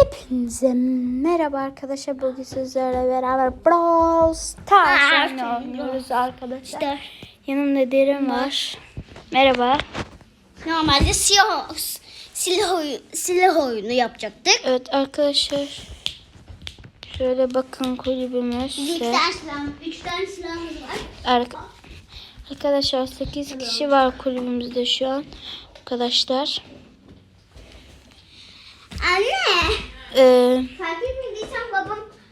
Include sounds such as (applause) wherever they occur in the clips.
Hepinize merhaba arkadaşlar. Bugün sizlerle beraber Brawl Stars oynuyoruz arkadaşlar. Yanımda Derin var. Merhaba. Normalde silah, silah, oyu- silah oyunu yapacaktık. Evet arkadaşlar. Şöyle bakın kulübümüz. Üç tane silah, üç tane silahımız var. Arka- Arkadaşlar 8 kişi var kulübümüzde şu an. Arkadaşlar. Anne, Ee,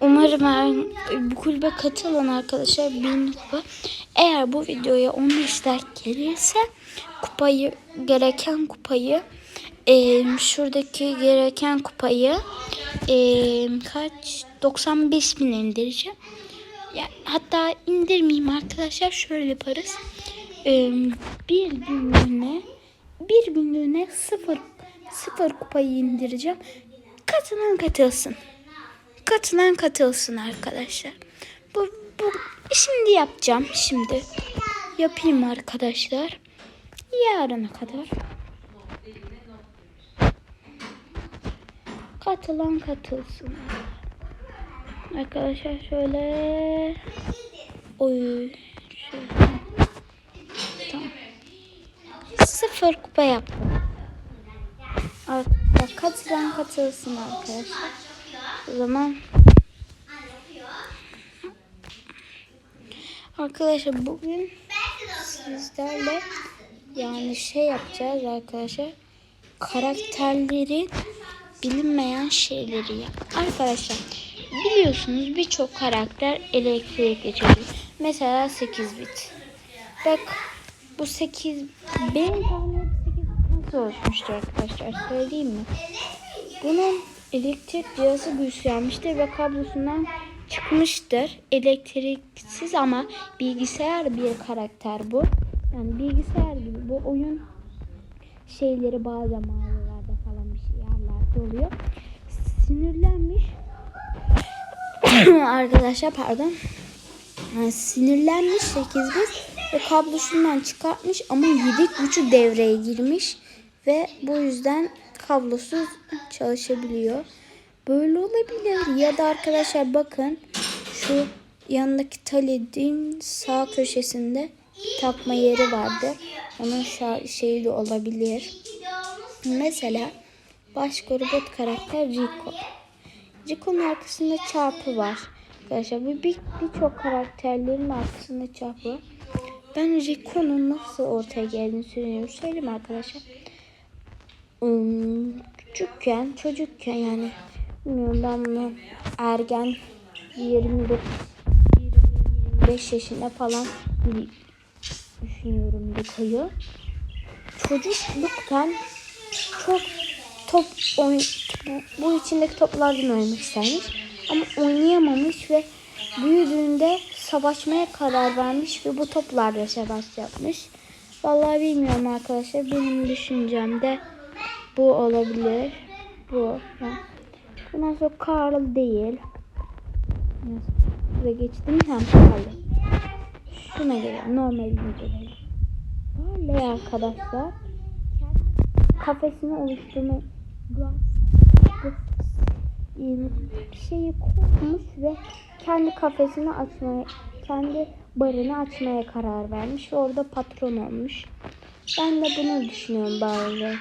Umarım her bu kulübe katılın arkadaşlar. Bin kupa. Eğer bu videoya 10 like gelirse kupayı gereken kupayı e, şuradaki gereken kupayı e, kaç 95 bin indireceğim. Ya, hatta indirmeyeyim arkadaşlar şöyle yaparız. E, bir günlüğüne bir günlüğüne sıfır sıfır kupayı indireceğim. Katılan katılsın katılan katılsın arkadaşlar. Bu, bu şimdi yapacağım şimdi. Yapayım arkadaşlar. Yarına kadar. Katılan katılsın. Arkadaşlar şöyle oy şöyle. Tamam. Sıfır kupa yaptım. Arkadaşlar katılan katılsın arkadaşlar. O zaman Arkadaşlar bugün sizlerle yani şey yapacağız arkadaşlar. Karakterlerin bilinmeyen şeyleri yap. Arkadaşlar biliyorsunuz birçok karakter elektrikle çalışıyor. Mesela 8 bit. Bak bu 8 benim tahminim 8 oluşmuştu arkadaşlar söyleyeyim mi? Bunun elektrik cihazı güçlenmiştir ve kablosundan çıkmıştır. Elektriksiz ama bilgisayar bir karakter bu. Yani bilgisayar gibi bu oyun şeyleri bazen mağazalarda falan bir şey yerlerde oluyor. Sinirlenmiş. (coughs) Arkadaşlar pardon. Yani sinirlenmiş 8 bit ve kablosundan çıkartmış ama yedek gücü devreye girmiş ve bu yüzden kablosuz çalışabiliyor. Böyle olabilir ya da arkadaşlar bakın şu yanındaki taledin sağ köşesinde takma yeri vardı. Onun şeyi de olabilir. Mesela başka robot karakter Rico. Rico'nun arkasında çarpı var. Arkadaşlar bir birçok karakterlerin arkasında çarpı. Ben Rico'nun nasıl ortaya geldiğini söylüyorum. Söyleyeyim arkadaşlar. Küçükken, çocukken yani bilmiyorum ben bunu ergen 29 25 yaşında falan düşünüyorum Rico'yu. Çocukluktan çok top oyn bu, bu içindeki toplardan oynamak istermiş ama oynayamamış ve büyüdüğünde savaşmaya karar vermiş ve bu toplarla savaş yapmış. Vallahi bilmiyorum arkadaşlar benim düşüncemde bu olabilir. Bu. Bundan sonra Carl değil. Şuraya geçtim. Hem Carl. Şuna gelelim. Normaline gelelim. Böyle arkadaşlar. Kafesini oluşturma şeyi kurmuş ve kendi kafesini açmaya kendi barını açmaya karar vermiş ve orada patron olmuş. Ben de bunu düşünüyorum Barley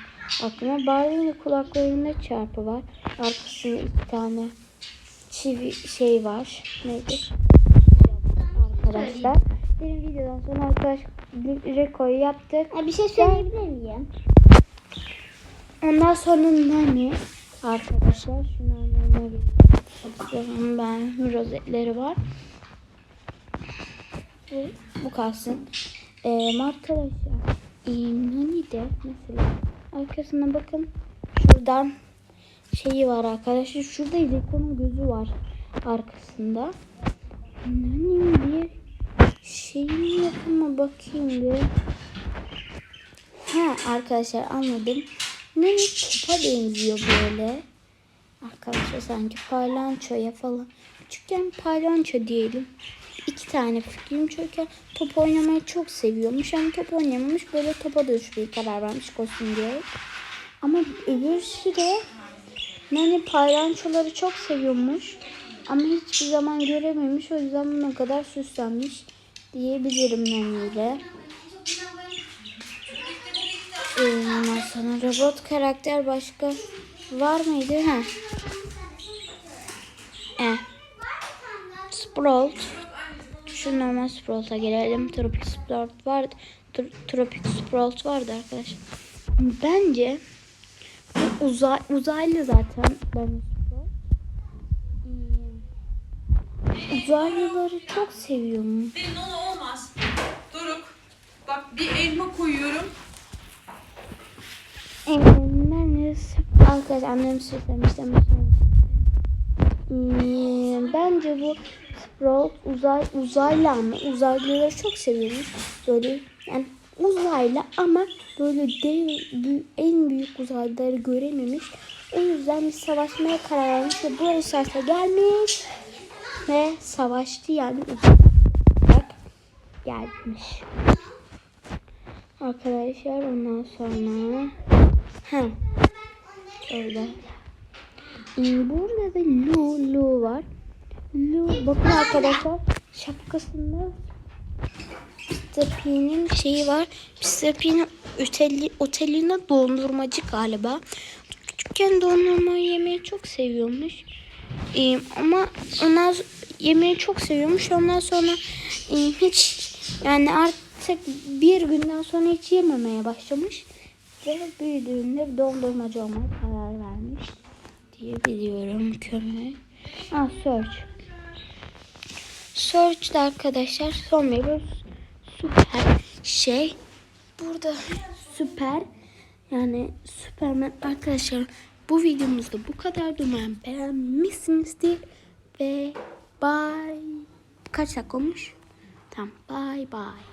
aklıma. Barley'nin kulaklarında çarpı var. Arkasında iki tane çivi şey var. Neydi? Arkadaşlar. Benim videodan sonra arkadaş Reko'yu yaptık. Ha, bir şey söyleyebilir miyim? Ondan sonra Nani arkadaşlar. Şunu anlamına bakıyorum ben. Rozetleri var. Bu, bu kalsın. Ee, arkadaşlar ee, Nani de mesela arkasına bakın. Şuradan şeyi var arkadaşlar. Şurada Zeko'nun gözü var arkasında. Nani'nin bir şeyin yok mu bakayım bir. Ha arkadaşlar anladım. Nani topa benziyor böyle. Arkadaşlar sanki parlançoya falan. Küçükken parlanço diyelim. İki tane fikrim çocukken top oynamayı çok seviyormuş. Ama top oynamamış böyle topa düşmeye karar vermiş kostüm diye. Ama öbürsü de Nani paylançoları çok seviyormuş. Ama hiçbir zaman görememiş. O yüzden buna kadar süslenmiş diyebilirim Nani ile. Ee, Ondan sonra robot karakter başka var mıydı? Ha. Eh. Sprout. Şu normal Sprout'a gelelim. Tropic Sprout vardı. Tro- Tropic Sprout vardı arkadaşlar. Bence bu uzay, uzaylı zaten. Ben. Hmm. Uzaylıları çok seviyorum. Senin onu olmaz. Doruk. Bak bir elma koyuyorum. Ee, ben arkadaşlar annem sütlemişti ama Hmm, bence bu Sprout uzay uzaylı ama uzaylıları çok seviyormuş. Böyle yani uzaylı ama böyle dev, en büyük uzaylıları görememiş. O yüzden bir savaşmaya karar vermiş ve buraya Stars'a gelmiş ve savaştı yani uzay olarak gelmiş. Arkadaşlar ondan sonra ha öyle. Ee, Burada da Lu Lu var. Bakın arkadaşlar şapkasında. P'nin şeyi var. P'nin oteli, otelinde dondurmacı galiba. Küçükken dondurma yemeyi çok seviyormuş. Ee, ama ondan yemeği çok seviyormuş. Ondan sonra e, hiç yani artık bir günden sonra hiç yememeye başlamış. Ve büyüdüğünde dondurmacı olmaya karar vermiş diye biliyorum kömür. Ah search. Search'te arkadaşlar son bir süper şey. Burada süper yani Süpermen arkadaşlar bu videomuzda bu kadar umarım beğenmişsinizdir ve bye kaç dakika olmuş? Tamam bye bye.